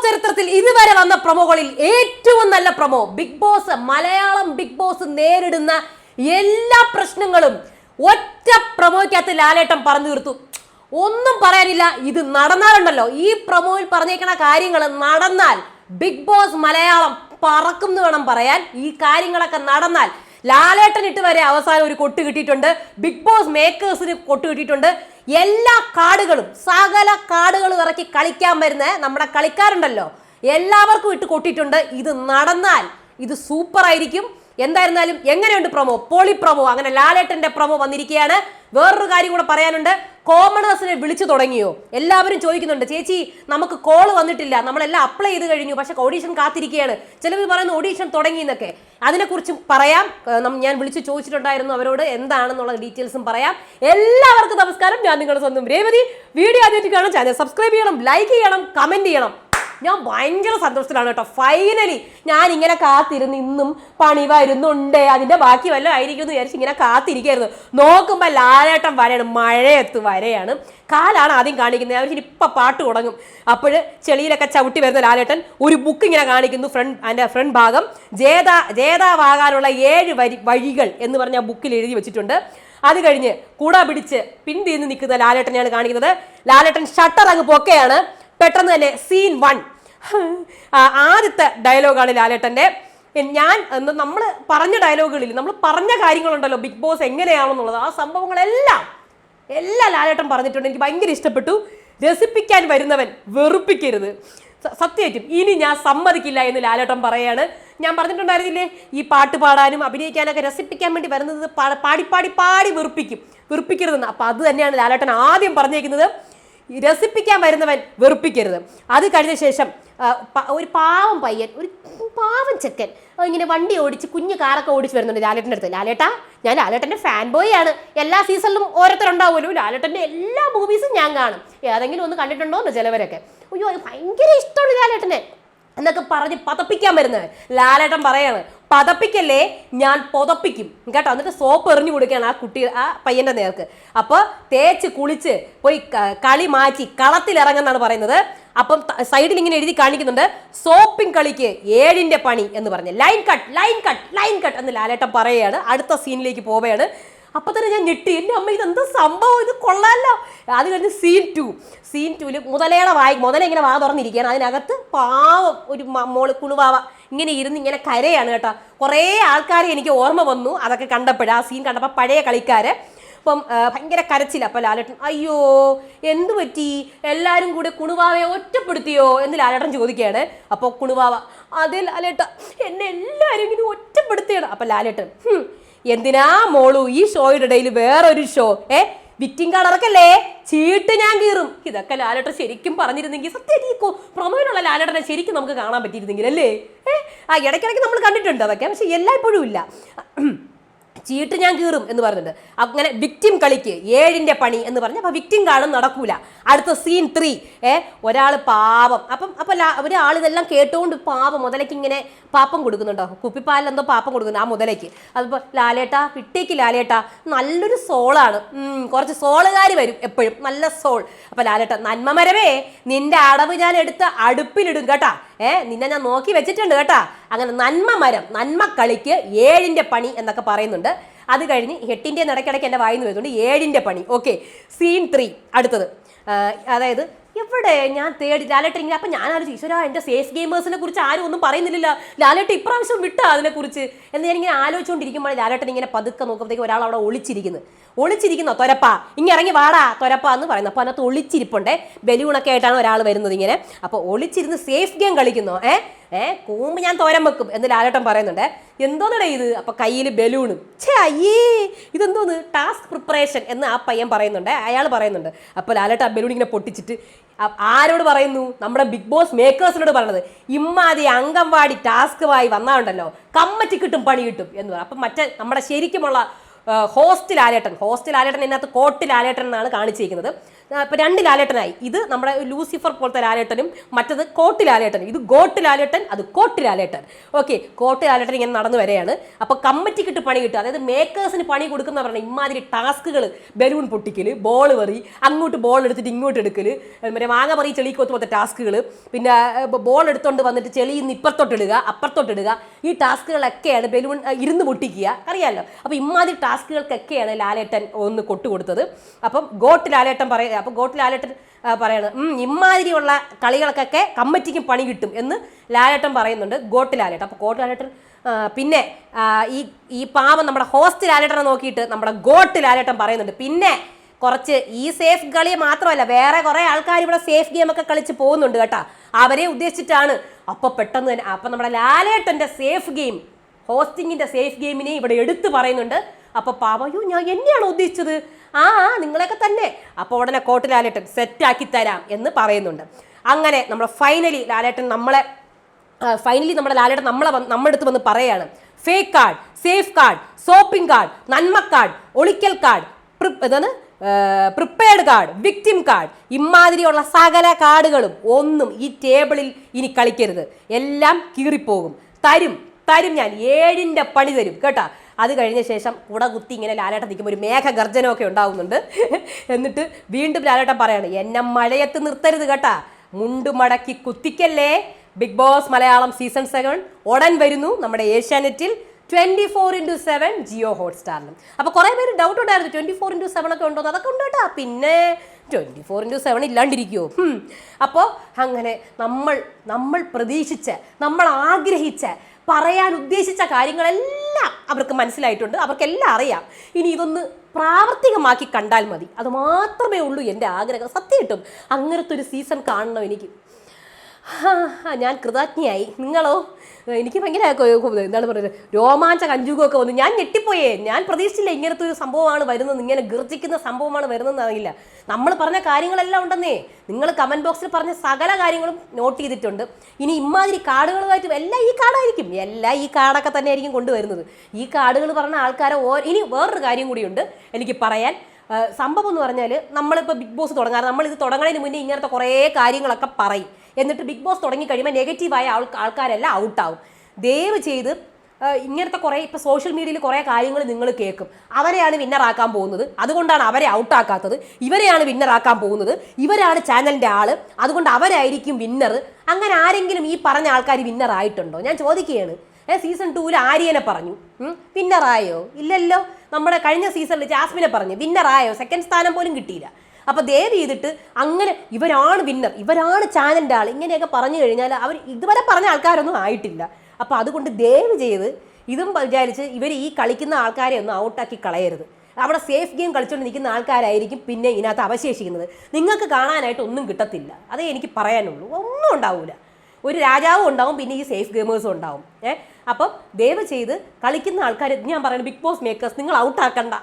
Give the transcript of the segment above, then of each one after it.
Boss ചരിത്രത്തിൽ ഇതുവരെ വന്ന പ്രൊമോകളിൽ ഏറ്റവും നല്ല promo big boss Malayalam big boss നേരിടുന്ന എല്ലാ പ്രശ്നങ്ങളും ഒറ്റ പ്രൊമോയ്ക്കകത്ത് ലാലേട്ടൻ പറഞ്ഞു തീർത്തു. ഒന്നും പറയാനില്ല ഇത് നടന്നാലുണ്ടല്ലോ. ഈ പ്രൊമോയിൽ പറഞ്ഞേക്കണ കാര്യങ്ങൾ നടന്നാൽ ബിഗ് ബോസ് മലയാളം പറക്കും എന്ന് വേണം പറയാൻ. ഈ കാര്യങ്ങളൊക്കെ നടന്നാൽ ലാലേട്ടൻ ഇട്ട് വരെ അവസാനം ഒരു കൊട്ട് കിട്ടിയിട്ടുണ്ട്. ബിഗ് ബോസ് മേക്കേഴ്സിന് കൊട്ട് കിട്ടിയിട്ടുണ്ട്. എല്ലാ കാർഡുകളും സകല കാർഡുകളും ഇറക്കി കളിക്കാൻ വരുന്ന നമ്മുടെ കളിക്കാരുണ്ടല്ലോ. എല്ലാവർക്കും ഇട്ട് കൊട്ടിയിട്ടുണ്ട്. ഇത് നടന്നാൽ ഇത് സൂപ്പർ ആയിരിക്കും. എന്തായിരുന്നാലും എങ്ങനെയുണ്ട് പ്രൊമോ? Poly promo. അങ്ങനെ ലാലേട്ടന്റെ പ്രൊമോ വന്നിരിക്കുകയാണ്. വേറൊരു കാര്യം കൂടെ പറയാനുണ്ട്. കോമണേഴ്സിനെ വിളിച്ചു തുടങ്ങിയോ? എല്ലാവരും ചോദിക്കുന്നുണ്ട് ചേച്ചി നമുക്ക് കോൾ വന്നിട്ടില്ല. നമ്മളെല്ലാം അപ്ലൈ ചെയ്ത് കഴിഞ്ഞു. പക്ഷെ ഓഡീഷൻ കാത്തിരിക്കുകയാണ്. ചിലവർ പറയുന്നു ഓഡീഷൻ തുടങ്ങി എന്നൊക്കെ. അതിനെക്കുറിച്ചും പറയാം. ഞാൻ വിളിച്ച് ചോദിച്ചിട്ടുണ്ടായിരുന്നു അവരോട് എന്താണെന്നുള്ള ഡീറ്റെയിൽസും പറയാം. എല്ലാവർക്കും നമസ്കാരം. ഞാൻ നിങ്ങളുടെ സ്വന്തം രേവതി. വീഡിയോ ആദ്യമായിട്ട് കാണാൻ ചാനൽ സബ്സ്ക്രൈബ് ചെയ്യണം ലൈക്ക് ചെയ്യണം കമന്റ് ചെയ്യണം. ഞാൻ ഭയങ്കര സന്തോഷത്തിലാണ് കേട്ടോ. ഫൈനലി ഞാൻ ഇങ്ങനെ കാത്തിരുന്ന് ഇന്നും പണി വരുന്നുണ്ട്. അതിന്റെ ബാക്കി വല്ലതും ആയിരിക്കും എന്ന് വിചാരിച്ച് ഇങ്ങനെ കാത്തിരിക്കായിരുന്നു നോക്കുമ്പോൾ ലാലേട്ടം വരയാണ് മഴയത്ത് വരയാണ്. കാലാണ് ആദ്യം കാണിക്കുന്നത്. അവർ ഇപ്പൊ പാട്ട് തുടങ്ങും. അപ്പോൾ ചെളിയിലൊക്കെ ചവിട്ടി വരുന്ന ലാലേട്ടൻ ഒരു ബുക്ക് ഇങ്ങനെ കാണിക്കുന്നു ഫ്രണ്ട് അതിന്റെ ഫ്രണ്ട് ഭാഗം. ജേതാ ജേതാവാകാനുള്ള ഏഴ് വരി വഴികൾ എന്ന് പറഞ്ഞ ബുക്കിൽ എഴുതി വെച്ചിട്ടുണ്ട്. അത് കഴിഞ്ഞ് കൂടാ പിടിച്ച് പിന്തിന്ന് നിൽക്കുന്ന ലാലേട്ടനെയാണ് കാണിക്കുന്നത്. ലാലേട്ടൻ ഷട്ടർ അങ്ങ് പൊക്കെയാണ്. പെട്ടെന്ന് തന്നെ സീൻ വൺ ആദ്യത്തെ ഡയലോഗാണ് ലാലേട്ടന്റെ. ഞാൻ നമ്മൾ പറഞ്ഞ ഡയലോഗുകളിൽ നമ്മൾ പറഞ്ഞ കാര്യങ്ങളുണ്ടല്ലോ ബിഗ് ബോസ് എങ്ങനെയാണെന്നുള്ളത് ആ സംഭവങ്ങളെല്ലാം എല്ലാം ലാലേട്ടൻ പറഞ്ഞിട്ടുണ്ട്. എനിക്ക് ഭയങ്കര ഇഷ്ടപ്പെട്ടു. രസിപ്പിക്കാൻ വരുന്നവൻ വെറുപ്പിക്കരുത്. സത്യമായിട്ടും ഇനി ഞാൻ സമ്മതിക്കില്ല എന്ന് ലാലേട്ടൻ പറയാണ്. ഞാൻ പറഞ്ഞിട്ടുണ്ടായിരുന്നില്ലേ ഈ പാട്ട് പാടാനും അഭിനയിക്കാനൊക്കെ രസിപ്പിക്കാൻ വേണ്ടി വരുന്നത് പാടി പാടി പാടി വെറുപ്പിക്കും. വെറുപ്പിക്കരുതെന്ന്. അപ്പം അത് തന്നെയാണ് ലാലേട്ടൻ ആദ്യം പറഞ്ഞേക്കുന്നത്. രസിപ്പിക്കാൻ വരുന്നവൻ വെറുപ്പിക്കരുത്. അത് കഴിഞ്ഞ ശേഷം ഒരു പാവം പയ്യൻ ഒരു പാവം ചെക്കൻ ഇങ്ങനെ വണ്ടി ഓടിച്ച് കുഞ്ഞു കാറൊക്കെ ഓടിച്ച് വരുന്നുണ്ട് ലാലേട്ടന്റെ അടുത്ത്. ലാലേട്ടാ ഞാൻ ലാലേട്ടന്റെ ഫാൻ ബോയ് ആണ്. എല്ലാ സീസണിലും ഓരോരുത്തരുണ്ടാവുമല്ലോ. ലാലേട്ടന്റെ എല്ലാ മൂവീസും ഞാൻ കാണും. ഏതെങ്കിലും ഒന്ന് കണ്ടിട്ടുണ്ടോ എന്ന് ചിലവരൊക്കെ. അയ്യോ ഭയങ്കര ഇഷ്ടമാണ് ലാലേട്ടനെ. എന്നൊക്കെ പറഞ്ഞ് പതപ്പിക്കാൻ വരുന്നത്. ലാലേട്ടൻ പറയാണ് പതപ്പിക്കല്ലേ ഞാൻ പുതപ്പിക്കും. കേട്ടോ എന്നിട്ട് സോപ്പ് എറിഞ്ഞു കൊടുക്കുകയാണ് ആ കുട്ടി ആ പയ്യന്റെ നേർക്ക്. അപ്പോൾ തേച്ച് കുളിച്ച് പോയി കളി മാറ്റി കളത്തിലിറങ്ങുന്നാണ് പറയുന്നത്. അപ്പം സൈഡിൽ ഇങ്ങനെ എഴുതി കാണിക്കുന്നുണ്ട് സോപ്പിംഗ് കളിക്ക് ഏഴിന്റെ പണി എന്ന് പറഞ്ഞ്. Line cut line cut line cut എന്ന് ലാലേട്ടൻ പറയുകയാണ്. അടുത്ത സീനിലേക്ക് പോവുകയാണ്. അപ്പൊ തന്നെ ഞാൻ ഞെട്ടി. എന്റെ അമ്മ എന്താ സംഭവം? ഇത് കൊള്ളാമല്ലോ അത് കഴിഞ്ഞ് സീൻ ടു സീൻ ടുവിൽ മുതലയുടെ വായി മുതല ഇങ്ങനെ വാ തുറന്നിരിക്കുകയാണ്. അതിനകത്ത് പാവം ഒരു മോൾ കുണുവാവ ഇങ്ങനെ ഇരുന്ന് ഇങ്ങനെ കരയാണ് കേട്ടോ. കുറേ ആൾക്കാരെ എനിക്ക് ഓർമ്മ വന്നു. അതൊക്കെ കണ്ടപ്പോഴ ആ സീൻ കണ്ടപ്പോൾ പഴയ കളിക്കാർ അപ്പം ഭയങ്കര കരച്ചില്ല അപ്പോൾ ലാലേട്ടൻ അയ്യോ എന്ത് പറ്റി? എല്ലാവരും കൂടെ കുണുവാവയെ ഒറ്റപ്പെടുത്തിയോ? എന്ന് ലാലേട്ടൻ ചോദിക്കുകയാണ്. അപ്പോൾ കുണുവാവ അതെ ലാലേട്ട എന്നെ എല്ലാവരും ഇങ്ങനെ ഒറ്റപ്പെടുത്തിയാണ് അപ്പം ലാലേട്ടൻ "ഹും, എന്തിനാ മോളു ഈ ഷോയുടെ ഇടയിൽ വേറൊരു ഷോ? ഏ വിറ്റിംഗ് കാർഡ് ഇറക്കല്ലേ ചീട്ട് ഞാൻ കീറും. ഇതൊക്കെ ലാലേട്ടൻ ശരിക്കും പറഞ്ഞിരുന്നെങ്കിൽ സത്യം ഈ പ്രൊമോയിലുള്ള ലാലേട്ടനെ ശരിക്കും നമുക്ക് കാണാൻ പറ്റിയിരുന്നെങ്കിൽ അല്ലേ? ഏ ആ ഇടയ്ക്കിടയ്ക്ക് നമ്മൾ കണ്ടിട്ടുണ്ട് അതൊക്കെ പക്ഷെ എല്ലായ്പ്പോഴും ഇല്ല. ചീട്ട് ഞാൻ കീറും എന്ന് പറഞ്ഞിട്ട് അങ്ങനെ വിക്ടിം കളിക്ക് ഏഴിന്റെ പണി എന്ന് പറഞ്ഞ് അപ്പൊ വിക്ടിം കാണും നടക്കൂല. അടുത്ത സീൻ ത്രീ ഏ ഒരാൾ പാപം അപ്പം അപ്പൊ ലാ- ഒരാൾ ഇതെല്ലാം കേട്ടുകൊണ്ട് പാപം മുതലയ്ക്ക് ഇങ്ങനെ പാപ്പം കൊടുക്കുന്നുണ്ടോ? കുപ്പിപ്പാലിൽ എന്തോ പാപ്പം കൊടുക്കുന്നു ആ മുതലയ്ക്ക്. അതിപ്പോ ലാലേട്ട പിട്ടേക്ക് ലാലേട്ട നല്ലൊരു സോളാണ്. കുറച്ച് സോളുകാർ വരും എപ്പോഴും. നല്ല സോൾ. അപ്പൊ ലാലേട്ട നന്മ മരവേ നിന്റെ അടവ് ഞാൻ എടുത്ത് അടുപ്പിലിടും കേട്ടാ. ഏ നിന്നെ ഞാൻ നോക്കി വെച്ചിട്ടുണ്ട് കേട്ടാ. അങ്ങനെ നന്മ മരം നന്മ കളിക്ക് ഏഴിന്റെ പണി എന്നൊക്കെ പറയുന്നുണ്ട്. അത് കഴിഞ്ഞ് എട്ടിന്റെ ഇടയ്ക്കിടയ്ക്ക് എന്റെ വായിന്ന് വരുന്നുണ്ട്. ഏഴിന്റെ പണി. ഓക്കെ സീൻ ത്രീ അടുത്തത്. അതായത് എവിടെ? ഞാൻ തേടി ലാലേട്ടൻ ഇങ്ങനെ അപ്പം ഞാൻ ആലോചിച്ചു ഈശ്വരാ എന്റെ സേഫ് ഗെയിമേഴ്സിനെ കുറിച്ച് ആരും ഒന്നും പറയുന്നില്ല ലാലേട്ടൻ ഇപ്രാവശ്യം വിട്ടാ അതിനെക്കുറിച്ച് എന്ന് ഞാനിങ്ങനെ ആലോചിച്ചുകൊണ്ടിരിക്കുമ്പോൾ ലാലേട്ടൻ ഇങ്ങനെ പതുക്കെ നോക്കുമ്പോഴത്തേക്ക് ഒരാൾ അവിടെ ഒളിച്ചിരിക്കുന്നു ഒളിച്ചിരിക്കുന്നോ തൊരപ്പ ഇങ്ങനെ ഇറങ്ങി വാടാ തൊരപ്പ എന്ന് പറയുന്നത് അപ്പോൾ അതിനകത്ത് ഒളിച്ചിരിപ്പുണ്ടേ. ബലൂണൊക്കെ ആയിട്ടാണ് ഒരാൾ വരുന്നത് ഇങ്ങനെ. അപ്പോൾ ഒളിച്ചിരുന്ന് സേഫ് ഗെയിം കളിക്കുന്നോ ഏ? ഏ കൂമ്പ് ഞാൻ തോരൻ വെക്കും എന്ന് ലാലേട്ടൻ പറയുന്നുണ്ട്. എന്തോന്നടേ ഇത്? അപ്പൊ കയ്യിൽ ബലൂണും. ഛേ അയ്യേ ഇതെന്തോന്ന്? ടാസ്ക് പ്രിപ്പറേഷൻ എന്ന് ആ പയ്യൻ പറയുന്നുണ്ട്. അയാൾ പറയുന്നുണ്ട്. അപ്പോൾ ലാലേട്ടൻ ആ ബലൂൺ ഇങ്ങനെ പൊട്ടിച്ചിട്ട് ആരോട് പറയുന്നു? നമ്മുടെ ബിഗ് ബോസ് മേക്കേഴ്സിനോട് പറഞ്ഞത്. ഇമ്മാതി അംഗൻവാടി ടാസ്കുമായി വന്നാണ്ടല്ലോ കമ്മറ്റി കിട്ടും പണി കിട്ടും എന്ന് പറയും അപ്പം മറ്റേ നമ്മുടെ ശരിക്കുമുള്ള ഹോസ്റ്റൽ ആലേട്ടൻ ഹോസ്റ്റൽ ആലേട്ടൻ ഇതിനകത്ത് കോട്ടിൽ ആലേട്ടൻ എന്നാണ് കാണിച്ചിരിക്കുന്നത്. ഇപ്പൊ രണ്ട് ലാലേട്ടനായി. ഇത് നമ്മുടെ ലൂസിഫർ പോലത്തെ ലാലേട്ടനും മറ്റത് കോട്ട് ലാലേട്ടൻ ഇത് ഗോട്ട് ലാലേട്ടൻ അത് coat Lalettan. Okay coat Lalettan ഇങ്ങനെ നടന്നു വരെയാണ്. അപ്പൊ കമ്മിറ്റിക്കിട്ട് പണി കിട്ടുക. അതായത് മേക്കേഴ്സിന് പണി കൊടുക്കുന്ന പറഞ്ഞാൽ ഇമാതിരി ടാസ്കുകൾ ബലൂൺ പൊട്ടിക്കൽ ബോൾ വെറി അങ്ങോട്ട് ബോൾ എടുത്തിട്ട് ഇങ്ങോട്ട് എടുക്കൽ മറ്റേ മാങ്ങ പറി ചെളിക്കോത്ത് പോലത്തെ ടാസ്കുകൾ പിന്നെ ബോൾ എടുത്തോണ്ട് വന്നിട്ട് ചെളിയിൽ നിന്ന് ഇപ്പുറത്തോട്ട് ഇടുക അപ്പുറത്തോട്ട് ഇടുക ഈ ടാസ്കുകളൊക്കെയാണ് ബലൂൺ ഇരുന്ന് പൊട്ടിക്കുക. അറിയാമല്ലോ അപ്പോൾ ഇമാതിരി ടാസ്കുകൾക്കൊക്കെയാണ് ലാലേട്ടൻ ഒന്ന് കൊട്ടുകൊടുത്തത്. അപ്പം ഗോട്ട് ലാലേട്ടൻ പറയുക അപ്പം ഗോട്ട് ലാലേട്ടൻ പറയുന്നത് പറയണത് "ഉം, ഇമാതിരിയുള്ള കളികൾക്കൊക്കെ കമ്മിറ്റിക്കും പണി കിട്ടും എന്ന് ലാലേട്ടൻ പറയുന്നുണ്ട് ഗോട്ട് ലാലേട്ടൻ. അപ്പോൾ ഗോട്ട് ലാലേട്ടൻ പിന്നെ ഈ ഈ പാവം നമ്മുടെ ഹോസ്റ്റ് ലാലേട്ടനെ നോക്കിയിട്ട് നമ്മുടെ ഗോട്ട് ലാലേട്ടൻ പറയുന്നുണ്ട്. പിന്നെ കുറച്ച് ഈ സേഫ് കളി മാത്രമല്ല വേറെ കുറേ ആൾക്കാർ ഇവിടെ സേഫ് ഗെയിമൊക്കെ കളിച്ച് പോകുന്നുണ്ട് കേട്ടോ. അവരെ ഉദ്ദേശിച്ചിട്ടാണ്. അപ്പോൾ പെട്ടെന്ന് തന്നെ അപ്പം നമ്മുടെ ലാലേട്ടന്റെ സേഫ് ഗെയിം ഹോസ്റ്റിങ്ങിന്റെ സേഫ് ഗെയിമിനെ ഇവിടെ എടുത്തു പറയുന്നുണ്ട്. അപ്പൊ പാവയോ ഞാൻ എന്നെയാണ് ഉദ്ദേശിച്ചത്? ആ നിങ്ങളെയൊക്കെ തന്നെ. അപ്പോൾ ഉടനെ കോട്ട് ലാലേട്ടൻ സെറ്റാക്കി തരാം എന്ന് പറയുന്നുണ്ട്. അങ്ങനെ നമ്മൾ ഫൈനലി ലാലേട്ടൻ നമ്മളെ ഫൈനലി നമ്മുടെ ലാലേട്ടൻ നമ്മളെ നമ്മുടെ അടുത്ത് വന്ന് പറയാണ്. Fake card safe card shopping card നന്മ കാർഡ് ഒളിക്കൽ കാർഡ് ഇതാണ് പ്രിപ്പയർഡ് കാർഡ് വിക്ടിം കാർഡ് ഇമാതിരിയുള്ള സകല കാർഡുകളും ഒന്നും ഈ ടേബിളിൽ ഇനി കളിക്കരുത്. എല്ലാം കീറിപ്പോകും. തരും തരും ഞാൻ. ഏഴിന്റെ പണി തരും. കേട്ടാ? അത് കഴിഞ്ഞ ശേഷം കുട കുത്തി ഇങ്ങനെ ലാലേട്ടൻ നിൽക്കുമ്പോൾ ഒരു മേഘഗർജനമൊക്കെ ഉണ്ടാവുന്നുണ്ട്. എന്നിട്ട് വീണ്ടും ലാലേട്ടൻ പറയാണ് എന്നെ മഴയത്ത് നിർത്തരുത് കേട്ടാ. മുണ്ടു മടക്കി കുത്തിക്കല്ലേ. Big boss Malayalam season seven ഉടൻ വരുന്നു നമ്മുടെ ഏഷ്യാനെറ്റിൽ twenty four into seven Jio ഹോട്ട്സ്റ്റാറിലും. അപ്പോൾ കുറേ പേര് ഡൗട്ട് ഉണ്ടായിരുന്നു ട്വന്റി ഫോർ ഇന്റു സെവൻ ഒക്കെ ഉണ്ടോ അതൊക്കെ ഉണ്ട് കേട്ടോ. പിന്നെ ട്വന്റി ഫോർ ഇന്റു സെവൻ ഇല്ലാണ്ടിരിക്കുമോ അപ്പോൾ അങ്ങനെ നമ്മൾ നമ്മൾ പ്രതീക്ഷിച്ച നമ്മൾ ആഗ്രഹിച്ച പറയാൻ ഉദ്ദേശിച്ച കാര്യങ്ങളെല്ലാം അവർക്ക് മനസ്സിലായിട്ടുണ്ട്. അവർക്കെല്ലാം അറിയാം. ഇനി ഇതൊന്ന് പ്രാവർത്തികമാക്കി കണ്ടാൽ മതി. അത് മാത്രമേ ഉള്ളൂ എന്റെ ആഗ്രഹം. സത്യം കിട്ടും. അങ്ങനത്തെ ഒരു സീസൺ കാണണം എനിക്ക്. ഞാൻ കൃതജ്ഞയായി. നിങ്ങളോ? എനിക്ക് ഭയങ്കര എന്താണ് പറയുന്നത്? രോമാഞ്ച കഞ്ചുകമൊക്കെ വന്നു. ഞാൻ ഞെട്ടിപ്പോയേ. ഞാൻ പ്രതീക്ഷിച്ചില്ല ഇങ്ങനത്തെ ഒരു സംഭവമാണ് വരുന്നത്. ഇങ്ങനെ ഗർജിക്കുന്ന സംഭവമാണ് വരുന്നതെന്ന് അറിയില്ല. നമ്മൾ പറഞ്ഞ കാര്യങ്ങളെല്ലാം ഉണ്ടെന്നേ. നിങ്ങൾ കമന്റ് ബോക്സിൽ പറഞ്ഞ സകല കാര്യങ്ങളും നോട്ട് ചെയ്തിട്ടുണ്ട്. ഇനി ഇമാതിരി കാർഡുകളുമായിട്ടും എല്ലാം ഈ കാർഡായിരിക്കും എല്ലാം ഈ കാർഡൊക്കെ തന്നെ ആയിരിക്കും കൊണ്ടുവരുന്നത്. ഈ കാർഡുകൾ പറഞ്ഞ ആൾക്കാരെ ഓ ഇനി വേറൊരു കാര്യം കൂടിയുണ്ട് എനിക്ക് പറയാൻ. സംഭവം എന്ന് പറഞ്ഞാൽ നമ്മളിപ്പോൾ ബിഗ് ബോസ് തുടങ്ങാറ്. നമ്മൾ ഇത് തുടങ്ങുന്നതിന് മുന്നേ ഇങ്ങനത്തെ കുറേ കാര്യങ്ങളൊക്കെ പറയും. എന്നിട്ട് ബിഗ് ബോസ് തുടങ്ങി കഴിയുമ്പോൾ നെഗറ്റീവായ ആൾ ആൾക്കാരെല്ലാം ഔട്ടാവും ദയവ് ചെയ്ത് ഇങ്ങനത്തെ കുറേ ഇപ്പോൾ സോഷ്യൽ മീഡിയയിൽ കുറേ കാര്യങ്ങൾ നിങ്ങൾ കേൾക്കും. അവരെയാണ് വിന്നറാക്കാൻ പോകുന്നത്. അതുകൊണ്ടാണ് അവരെ ഔട്ടാക്കാത്തത് ഇവരെയാണ് വിന്നറാക്കാൻ പോകുന്നത്. ഇവരാണ് ചാനലിന്റെ ആൾ. അതുകൊണ്ട് അവരായിരിക്കും വിന്നർ അങ്ങനെ ആരെങ്കിലും ഈ പറഞ്ഞ ആൾക്കാർ വിന്നറായിട്ടുണ്ടോ ഞാൻ ചോദിക്കുകയാണ്. സീസൺ ടൂവിൽ ആര്യനെ പറഞ്ഞു. വിന്നറായോ ഇല്ലല്ലോ. നമ്മുടെ കഴിഞ്ഞ സീസണിൽ ജാസ്മിനെ പറഞ്ഞു. വിന്നറായോ സെക്കൻഡ് സ്ഥാനം പോലും കിട്ടിയില്ല. അപ്പൊ ദയവ് ചെയ്തിട്ട് അങ്ങനെ ഇവരാണ് വിന്നർ ഇവരാണ് ചാനലിന്റെ ആൾ ഇങ്ങനെയൊക്കെ പറഞ്ഞു കഴിഞ്ഞാൽ അവർ ഇതുവരെ പറഞ്ഞ ആൾക്കാരൊന്നും ആയിട്ടില്ല. അപ്പോൾ അതുകൊണ്ട് ദയവ് ചെയ്ത് ഇതും വിചാരിച്ച് ഇവർ ഈ കളിക്കുന്ന ആൾക്കാരെ ഒന്നും ഔട്ടാക്കി കളയരുത്. അവിടെ സേഫ് ഗെയിം കളിച്ചുകൊണ്ട് നിൽക്കുന്ന ആൾക്കാരായിരിക്കും പിന്നെ ഇതിനകത്ത് അവശേഷിക്കുന്നത്. നിങ്ങൾക്ക് കാണാനായിട്ട് ഒന്നും കിട്ടത്തില്ല. അതേ എനിക്ക് പറയാനുള്ളൂ. ഒന്നും ഉണ്ടാവില്ല ഒരു രാജാവും ഉണ്ടാവും പിന്നെ ഈ സേഫ് ഗെയിമേഴ്സും ഉണ്ടാവും. ഏഹ് അപ്പം ദയവ് ചെയ്ത് കളിക്കുന്ന ആൾക്കാർ ഞാൻ പറയുന്നത് ബിഗ് ബോസ് മേക്കേഴ്സ് നിങ്ങൾ ഔട്ടാക്കണ്ട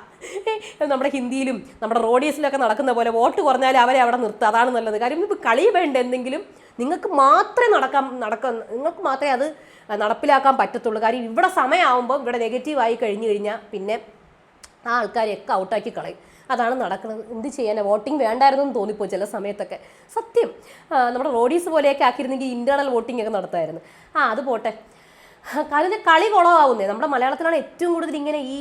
നമ്മുടെ ഹിന്ദിയിലും നമ്മുടെ റോഡീസിലൊക്കെ നടക്കുന്ന പോലെ വോട്ട് കുറഞ്ഞാൽ അവരെ അവിടെ നിർത്തുക അതാണ് നല്ലത്. കാര്യം ഇപ്പോൾ കളി വേണ്ട എന്തെങ്കിലും നിങ്ങൾക്ക് മാത്രമേ നടക്കാൻ നടക്കാൻ നിങ്ങൾക്ക് മാത്രമേ അത് നടപ്പിലാക്കാൻ പറ്റത്തുള്ളൂ. കാര്യം ഇവിടെ സമയമാകുമ്പോൾ ഇവിടെ നെഗറ്റീവ് ആയി കഴിഞ്ഞു കഴിഞ്ഞാൽ പിന്നെ ആ ആൾക്കാരെയൊക്കെ ഔട്ടാക്കി കളയും. അതാണ് നടക്കുന്നത്. എന്ത് ചെയ്യാനാ? വോട്ടിംഗ് വേണ്ടായിരുന്നു എന്ന് തോന്നിപ്പോയി ചില സമയത്തൊക്കെ. സത്യം. നമ്മുടെ റോഡീസ് പോലെയൊക്കെ ആക്കിയിരുന്നെങ്കിൽ ഇന്റേണൽ വോട്ടിംഗ് ഒക്കെ നടത്തായിരുന്നു. ആ അത് പോട്ടെ. കളി കളി കുളമാവുന്നേ നമ്മുടെ മലയാളത്തിലാണ് ഏറ്റവും കൂടുതൽ ഇങ്ങനെ ഈ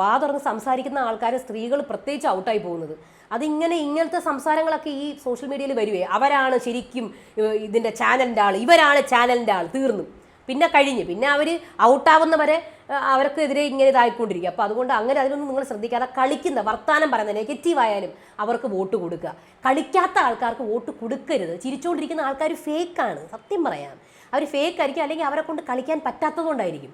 വാ തുറന്ന് സംസാരിക്കുന്ന ആൾക്കാർ സ്ത്രീകൾ പ്രത്യേകിച്ച് ഔട്ടായി പോകുന്നത്. അതിങ്ങനെ ഇങ്ങനത്തെ സംസാരങ്ങളൊക്കെ ഈ സോഷ്യൽ മീഡിയയിൽ വരുവേ. അവരാണ് ശരിക്കും ഇതിന്റെ ചാനലിന്റെ ആൾ ഇവരാണ് ചാനലിന്റെ ആൾ തീർന്നു. പിന്നെ കഴിഞ്ഞ്. പിന്നെ അവർ ഔട്ടാവുന്നവരെ അവർക്കെതിരെ ഇങ്ങനെ ഇതായിക്കൊണ്ടിരിക്കുക അപ്പോൾ അതുകൊണ്ട് അങ്ങനെ അതിനൊന്നും നിങ്ങൾ ശ്രദ്ധിക്കാതെ കളിക്കുന്ന വർത്തമാനം പറയുന്ന നെഗറ്റീവ് ആയാലും അവർക്ക് വോട്ട് കൊടുക്കുക. കളിക്കാത്ത ആൾക്കാർക്ക് വോട്ട് കൊടുക്കരുത്. ചിരിച്ചുകൊണ്ടിരിക്കുന്ന ആൾക്കാർ ഫേക്കാണ് സത്യം പറയാം. അവർ ഫേക്ക് ആയിരിക്കും അല്ലെങ്കിൽ അവരെ കൊണ്ട് കളിക്കാൻ പറ്റാത്തതുകൊണ്ടായിരിക്കും.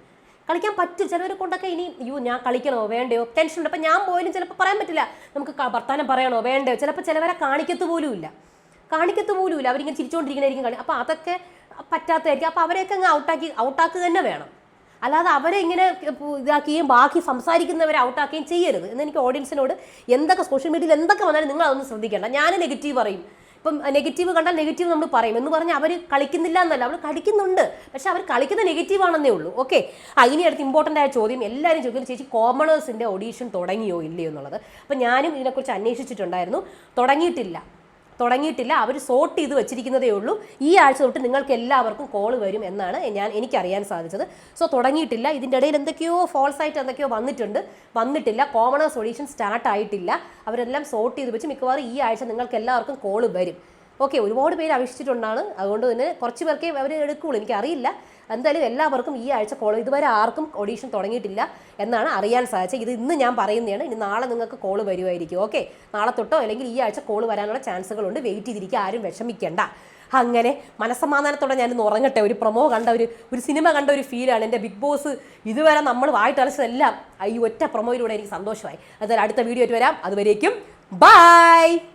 കളിക്കാൻ പറ്റും ചിലവരെ കൊണ്ടൊക്കെ ഇനി അയ്യോ ഞാൻ കളിക്കണോ? വേണ്ടയോ? ടെൻഷൻ ഉണ്ട് അപ്പം ഞാൻ പോയാലും ചിലപ്പോൾ പറയാൻ പറ്റില്ല. നമുക്ക് വർത്താനം പറയണോ? വേണ്ടയോ? ചിലപ്പോൾ ചിലവരെ കാണിക്കത്ത് പോലും ഇല്ല കാണിക്കത്ത് പോലും ഇല്ല അവരിങ്ങനെ ചിരിച്ചുകൊണ്ടിരിക്കണായിരിക്കും കളി. അപ്പോൾ അതൊക്കെ പറ്റാത്തതായിരിക്കും. അപ്പോൾ അവരെയൊക്കെ അങ്ങ് ഔട്ടാക്കി ഔട്ടാക്കുക തന്നെ വേണം. അല്ലാതെ അവരെ ഇങ്ങനെ ഇതാക്കുകയും ബാക്കി സംസാരിക്കുന്നവരെ ഔട്ടാക്കുകയും ചെയ്യരുത്. എന്ന് എനിക്ക് ഓഡിയൻസിനോട് എന്തൊക്കെ സോഷ്യൽ മീഡിയയിൽ എന്തൊക്കെ വന്നാലും നിങ്ങൾ ശ്രദ്ധിക്കേണ്ട. ഞാൻ നെഗറ്റീവ് പറയും. ഇപ്പം നെഗറ്റീവ് കണ്ടാൽ നെഗറ്റീവ് നമ്മൾ പറയും. എന്ന് പറഞ്ഞാൽ അവർ കളിക്കുന്നില്ല എന്നല്ല. അവർ കളിക്കുന്നുണ്ട്. പക്ഷെ അവർ കളിക്കുന്ന നെഗറ്റീവ് ആണെന്നേ ഉള്ളൂ. ഓക്കെ? ഇനി അടുത്ത് ഇമ്പോർട്ടന്റ് ആയ ചോദ്യം എല്ലാവരും ചോദിക്കുന്നത് ചേച്ചി കോമണേഴ്സിന്റെ ഓഡീഷൻ തുടങ്ങിയോ ഇല്ലയോ എന്നുള്ളത്? അപ്പം ഞാനും ഇതിനെക്കുറിച്ച് അന്വേഷിച്ചിട്ടുണ്ടായിരുന്നു. തുടങ്ങിയിട്ടില്ല. തുടങ്ങിയിട്ടില്ല. അവർ സോർട്ട് ചെയ്ത് വെച്ചിരിക്കുന്നതേ ഉള്ളൂ. ഈ ആഴ്ച തൊട്ട് നിങ്ങൾക്ക് എല്ലാവർക്കും കോൾ വരും എന്നാണ് ഞാൻ എനിക്കറിയാൻ സാധിച്ചത്. സോ തുടങ്ങിയിട്ടില്ല. ഇതിന്റെ ഇടയിൽ എന്തൊക്കെയോ ഫോൾസ് ആയിട്ട് എന്തൊക്കെയോ വന്നിട്ടുണ്ട്. വന്നിട്ടില്ല. കോമണർ സൊല്യൂഷൻ സ്റ്റാർട്ട് ആയിട്ടില്ല. അവരെല്ലാം സോർട്ട് ചെയ്ത് വെച്ച് മിക്കവാറും ഈ ആഴ്ച നിങ്ങൾക്ക് എല്ലാവർക്കും കോൾ വരും. ഓക്കെ ഒരുപാട് പേര് അപേക്ഷിച്ചിട്ടുണ്ടാണ്. അതുകൊണ്ട് തന്നെ കുറച്ച് പേർക്കേ അവർ എടുക്കുകയുള്ളൂ എനിക്കറിയില്ല. എന്തായാലും എല്ലാവർക്കും ഈ ആഴ്ച കോൾ ഇതുവരെ ആർക്കും ഓഡീഷൻ തുടങ്ങിയിട്ടില്ല എന്നാണ് അറിയാൻ സാധിച്ചത്. ഇത് ഇന്ന് ഞാൻ പറയുന്നതാണ്. ഇനി നാളെ നിങ്ങൾക്ക് കോൾ വരുമായിരിക്കും. ഓക്കെ നാളെ തൊട്ടോ അല്ലെങ്കിൽ ഈ ആഴ്ച കോൾ വരാനുള്ള ചാൻസുകളുണ്ട് വെയിറ്റ് ചെയ്തിരിക്കുക. ആരും വിഷമിക്കേണ്ട. അങ്ങനെ മനസ്സമാധാനത്തോടെ ഞാനിന്ന് ഉറങ്ങട്ടെ. ഒരു പ്രൊമോ കണ്ട ഒരു ഒരു സിനിമ കണ്ട ഒരു ഫീലാണ് എന്റെ ബിഗ് ബോസ് ഇതുവരെ നമ്മൾ വായിട്ടടച്ചതെല്ലാം ഈ ഒറ്റ പ്രൊമോയിലൂടെ എനിക്ക് സന്തോഷമായി. അതായത് അടുത്ത വീഡിയോ ആയിട്ട് വരാം. അതുവരേക്കും ബൈ